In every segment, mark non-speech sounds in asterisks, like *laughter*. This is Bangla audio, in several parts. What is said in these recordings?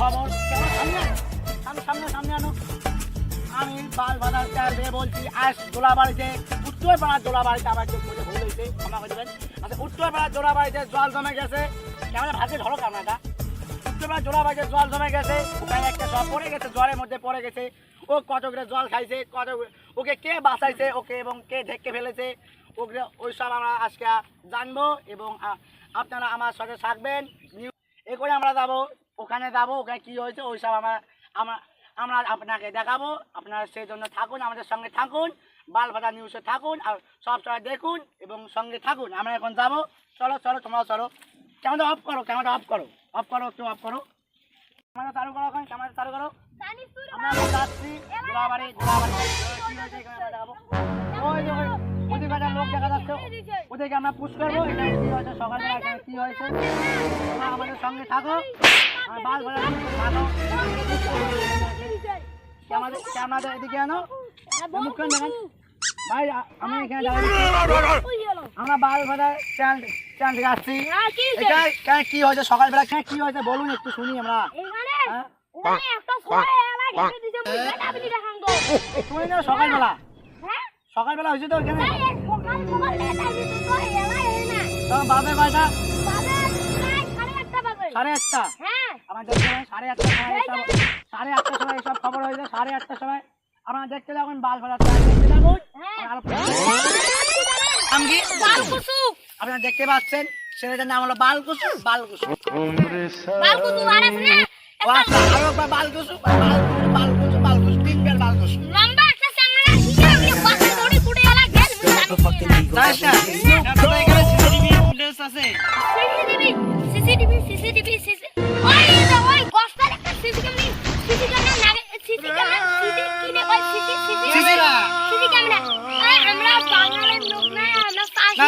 খবর? কেন সামনে? আনো। আমি বলছি আজ দোলা বাড়িতে উত্তর পাড়ার দোলা বাড়িতে আমার একটু মধ্যে ভুল হয়েছে, ক্ষমা করে দেবেন। আচ্ছা উত্তর পাড়ার দোলা বাড়িতে জল জমে গেছে। কেমন ভাগ্যে ধরো কামনাটা উত্তর পাড়ার দোলা বাড়িতে জল জমে গেছে ওখানে একটা সব পড়ে গেছে, জলের মধ্যে পড়ে গেছে। ও কত করে জল খাইছে, কত ওকে কে বাঁচাইছে, ওকে এবং কে ঢেকে ফেলেছে, ওকে ওই সব আমরা আজকে জানব এবং আপনারা আমার সাথে থাকবেন। এ করে আমরা যাব। ওখানে যাব ওখানে কি হয়েছে ওই সব আমরা আমরা আমরা আপনাকে দেখাবো। আপনারা সেই জন্য থাকুন আমাদের সঙ্গে থাকুন বালভাদা নিউজে থাকুন আর সব সময় দেখুন এবং সঙ্গে থাকুন। আমরা এখন যাব। চলো চলো তোমরা চলো। ক্যামেরা অফ করো ক্যামেরা অফ করো। অফ করো একটু অফ করো। ক্যামেরা চালু করো এখন ক্যামেরা চালু করো। আমরা যাচ্ছি ওদিকে একটা লোক দেখা যাচ্ছে। ওদেরকে আমরা পুশ করব। সকালবেলা কি হয়েছে? আমাদের সঙ্গে থাকো। ক্যামেরাটা এদিকে আনো? মুখখান দেখান। ভাই আমি এখানে আমরা ভাড়া চ্যানেল চ্যানেল থেকে আসছি। এটা এখানে কি হয়েছে? সকালবেলা এখানে কি হয়েছে? বলুন একটু শুনি আমরা। হ্যাঁ? শুনি না সকালবেলা। সকালবেলা হয়েছে তো এখানে। বাজে কয়টা সাড়ে আটটা। আমরা দেখতে পাই সাড়ে আটটার সময় এসব সাড়ে আটটার সময় এসব খবর হয়েছে সাড়ে আটটার সময়। আমরা দেখতে যাবেন বাল দেখতে কি? আপনারা দেখতে পাচ্ছেন ছেলেটার নাম হলো বালকুসু বালকুসু ও আচ্ছা আরও একবার বালকুসু বালকুসু বালকুসু বালকুসু তিনবার বালকুসু জানিস না আপনাদের এখানে সিসিটিভি ফুটেজ আছে সিসিটিভি সিসিটিভি সিসি ওই ওই গস্তার একটা সিসি ক্যামেরা সিসি ক্যামেরা লাগে সিসি ক্যামেরা সিসি কি রে সিসি সিসি সিসি ক্যামেরা আমরা বাঙালির লোক না আমরা না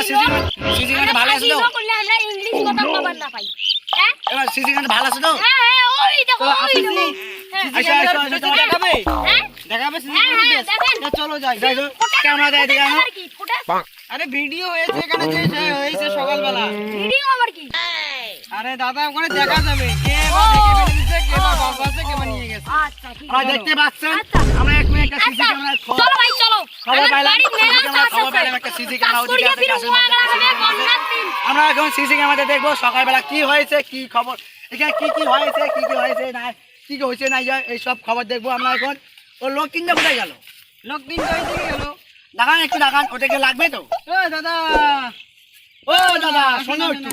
সিসি ক্যামেরা ভালো আছে তো। করলে আমরা ইংলিশ কথা খবর না পাই। হ্যাঁ? এবার সিসি ক্যামেরা ভালো আছে তো? হ্যাঁ হ্যাঁ ওই দেখো ওই দেখো। হ্যাঁ আচ্ছা আচ্ছা দেখাবে? হ্যাঁ? দেখাবে সিসি হ্যাঁ, হ্যাঁ, দেখান। চলো যাই যাই ক্যামেরা দেয় দিকে আনো কি? ফুটে আরে ভিডিও হয়েছে এখানে যে হয়েছে সকালবেলা। ভিডিও আবার কি? আরে দাদা ওখানে দেখা যাবে। কে বা দেখে ফেলে দিচ্ছে কে বা বাবাসে কে বা নিয়ে গেছে। আচ্ছা ঠিক আছে। দেখতে পাচ্ছেন আচ্ছা। আমরা এক মিনিট একটা সিসি আচ্ছা ক্যামেরা চলো ভাই চলো। খবর আমার পাইলাম। খবর পাইলাম একটা সিসি ক্যামেরা ওদিকে আমরা এখন সিসি ক্যামেরাতে দেখব সকালবেলা কি হয়েছে কি খবর? এখানে কি কি হয়েছে কি কি হয়েছে না কি কি হয়েছে না এই সব খবর দেখব আমরা এখন। ও লোক কিনতে কোথায় গেল? লোক দিন ওই দিকে গেল। দেখান একটু দেখান ওটাকে লাগবে তো? ও দাদা। ও দাদা শোনো একটু।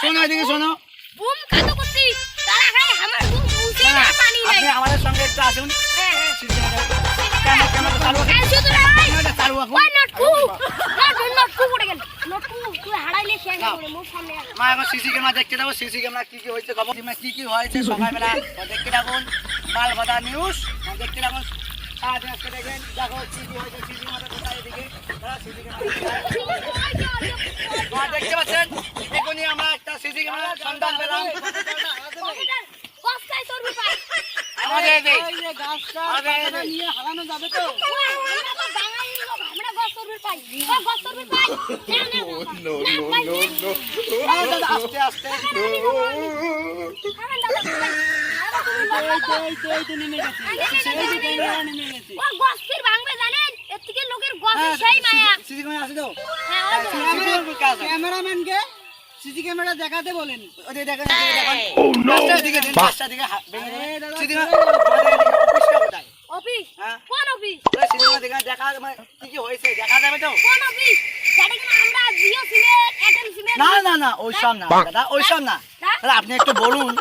শোনো এদিকে শোনো। বুম কাটো করছি তারা খাই আমার বুম উঠে না, না পানি নাই। আপনি আমাদের সঙ্গে একটু আসুন। হ্যাঁ হ্যাঁ। সিসি ক্যামেরা ক্যামেরা চালু। এই শুধু চালু ওই নটকু নট নটকু পড়ে গেল। নটকু তুই হারাইলে শেষ করে মোর সামনে। মা এখন সিসি ক্যামেরা দেখতে যাব সিসি ক্যামেরা কি কি হয়েছে খবর? কি কি হয়েছে সকালবেলা দেখতে থাকুন। বাল বাদা নিউজ দেখতে থাকুন। দেখতে পাচ্ছেন? এখনই আমরা একটা সিসি ক্যামেরা সন্ধান পেলাম। দাদা, আস্তে আস্তে হ্যাঁ, হ্যাঁ হ্যাঁ দেখে মানে যাবে তো না না না না দাদা ওইসব না হ্যাঁ? আপনি একটু বলুন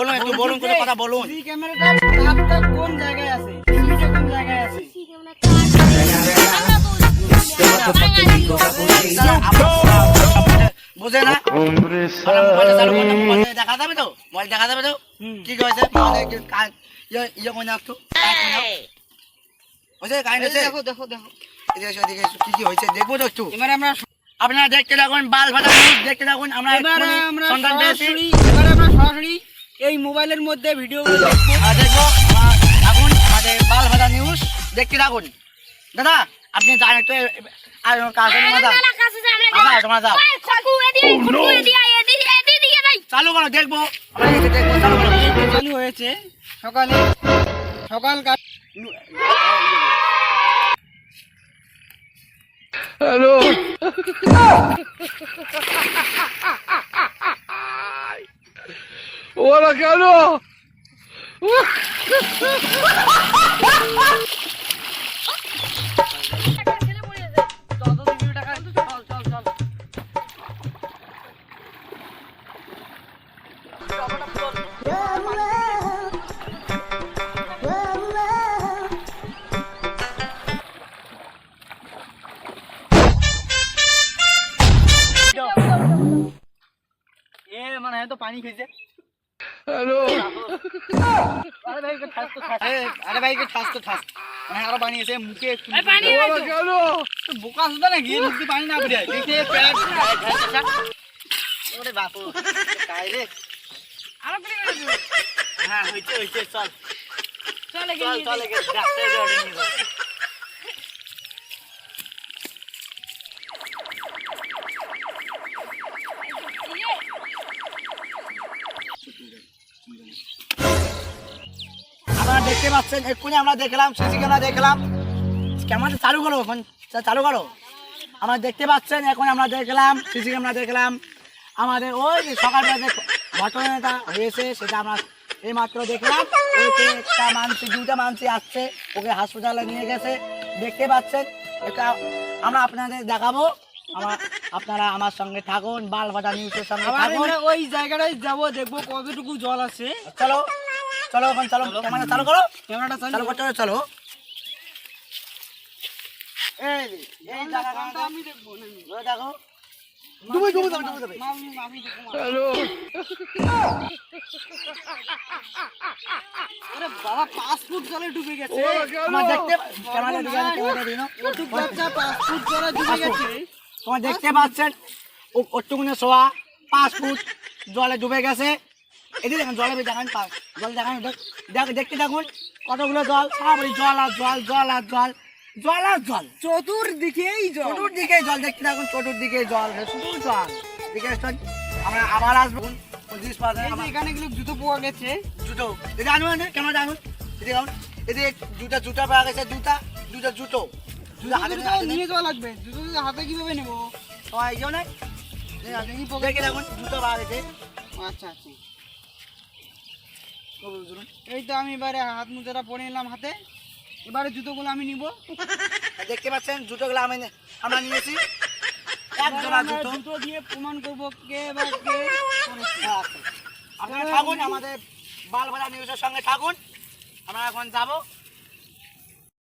বলুন একটু বলুন কোনো কথা বলুন। সিসি কোন জায়গায় আছে? কোন জায়গায় আছে? আমরা তো বাঙালি লোক। দাদা, আপনার বুঝে না? তাহলে মোবাইলটা চালু করলে মোবাইলে দেখা যাবে তো? মোবাইল দেখা যাবে তো? কি কি হয়েছে মোবাইলে কি কা- ইয়ে ইয়ে কোন একটু। হয়েছে কাহিনী হয়েছে দেখো দেখো দেখো। এদিকে এসো, এদিকে এসো, কি কি হয়েছে দেখব তো একটু। এবারে আমরা আপনারা দেখতে থাকুন বাল ফাটা দেখতে থাকুন পেয়েছি। আমরা সরাসরি এই মোবাইলের মধ্যে ভিডিওগুলো দেখব। থাকুন আমাদের বাল নিউজ দেখতে থাকুন। দাদা আপনি যান একটু আর কাজ যাও। চালু করো দেখব। চালু হয়েছে। সকালে সকাল কা- *laughs* তো চল এ মানে হয়তো পানি খেয়েছে। আরে ভাই ঠাস তো ঠাস। আরে ভাই ঠাস তো ঠাস। মানে আরও পানি আছে মুখে। একটু পানি বোকা সুদা না গিয়ে মুখে পানি না বেরিয়ে দেখে প্যাট ওরে বাপু কাই রে আরও পড়ে হ্যাঁ হইছে হইছে চল। চলে চল গেলি চল দেখতে পাচ্ছেন এক্ষুনি আমরা দেখলাম সিসি ক্যামেরা দেখলাম। ক্যামেরাটা চালু করো এখন চালু করো। আমরা দেখতে পাচ্ছেন এখন আমরা দেখলাম সিসি ক্যামেরা দেখলাম। আমাদের ওই যে সকালবেলা যে ঘটনাটা হয়েছে সেটা আমরা এই মাত্র দেখলাম ওইতে একটা মানসি দুটা মানসি আসছে ওকে হাসপাতালে নিয়ে গেছে। দেখতে পাচ্ছেন এটা আমরা আপনাদের দেখাবো। আমার আপনারা আমার সঙ্গে থাকুন বালবাটা নিউজের সঙ্গে ওই জায়গাটায় যাব দেখব কতটুকু জল আছে। চলো। চলো এখন চলো ক্যামেরা চালু করো। ক্যামেরাটা চালু চালু করতে হবে, চলো। দেখো। যাবে যাবে। আরে বাবা পাঁচ ফুট জলে ডুবে গেছে। তোমার দেখতে ক্যামেরা দিকে ক্যামেরা দিকে ওটুক বাচ্চা পাঁচ ফুট জলে ডুবে গেছে। তোমার দেখতে পাচ্ছেন ও ওটুকুনে শোয়া পাঁচ ফুট জলে ডুবে গেছে। এদিকে দেখেন জলে দেখান জল দেখান দেখ- দেখ- দেখতে দেখুন কতগুলো জল। সবারই জল আর জল জল আর জল জল আর জল। চতুর্দিকেই জল। চতুর্দিকে জল দেখতে থাকুন চতুর্দিকে জল শুধু জল। দিকে আসুন। আমরা আবার আসব। পঁচিশ এই এখানে গুলো জুতো পাওয়া গেছে। জুতো। এটা আনুন না কেমন আনুন। এদিকে আনুন। এদিকে দুটা জুতা পাওয়া গেছে জুতা দুটা জুতো। জুতো হাতে নিয়ে যাওয়া লাগবে। জুতো হাতে কীভাবে নেব? সবাই কেউ নাই দেখি দেখুন জুতো পাওয়া গেছে। আচ্ছা আচ্ছা। এই তো আমি এবারে হাত মুজাটা পরে নিলাম হাতে এবারে জুতোগুলো আমি নিব। দেখতে পাচ্ছেন জুতোগুলো আমি আমরা নিয়েছি। এক জোড়া জুতো। জুতো দিয়ে প্রমাণ করব কে বা কে। আপনারা থাকুন আমাদের বালবালা নিউজের সঙ্গে থাকুন। আমরা এখন যাব।